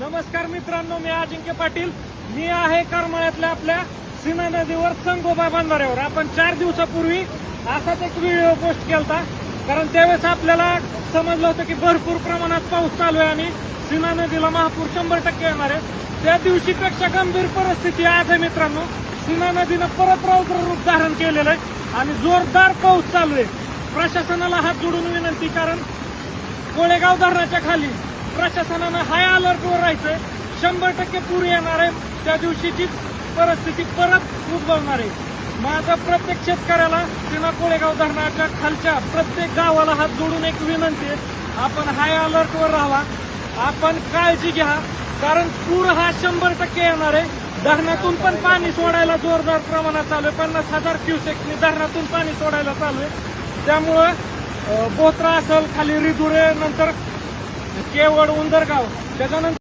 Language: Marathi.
नमस्कार मित्रांनो मी अजिंक्य पाटील. मी आहे करमाळ्यातल्या आपल्या सीमा नदीवर संगोबा बांधाऱ्यावर. आपण चार दिवसापूर्वी असाच एक व्हिडिओ पोस्ट केलता. कारण त्यावेळेस आपल्याला समजलं होतं की भरपूर प्रमाणात पाऊस चालू आहे आणि सीमा नदीला महापूर शंभर टक्के येणार आहे. त्या दिवशीपेक्षा गंभीर परिस्थिती आज आहे मित्रांनो. सीमा नदीनं परत रौद्र रूप धारण केलेलं आहे आणि जोरदार पाऊस चालू आहे. प्रशासनाला हात जोडून विनंती कारण कोळेगाव धरणाच्या खाली प्रशासनानं हाय अलर्टवर राहायचं शंभर टक्के पूर येणार आहे. त्या दिवशीचीच परिस्थिती परत उद्भवणार आहे. माझा प्रत्येक शेतकऱ्याला सिना कोळेगाव धरणाच्या खालच्या प्रत्येक गावाला हात जोडून एक विनंती आहे. आपण हाय अलर्टवर राहावा. आपण काळजी घ्या. कारण पूर हा शंभर टक्के येणार आहे. धरणातून पण पाणी सोडायला जोरदार प्रमाणात चालू आहे. पन्नास हजार क्युसेक्सनी धरणातून पाणी सोडायला चालू आहे. त्यामुळं बोत्रा असेल खाली रिधुरे नंतर केवड उंदरगाव. त्याच्यानंतर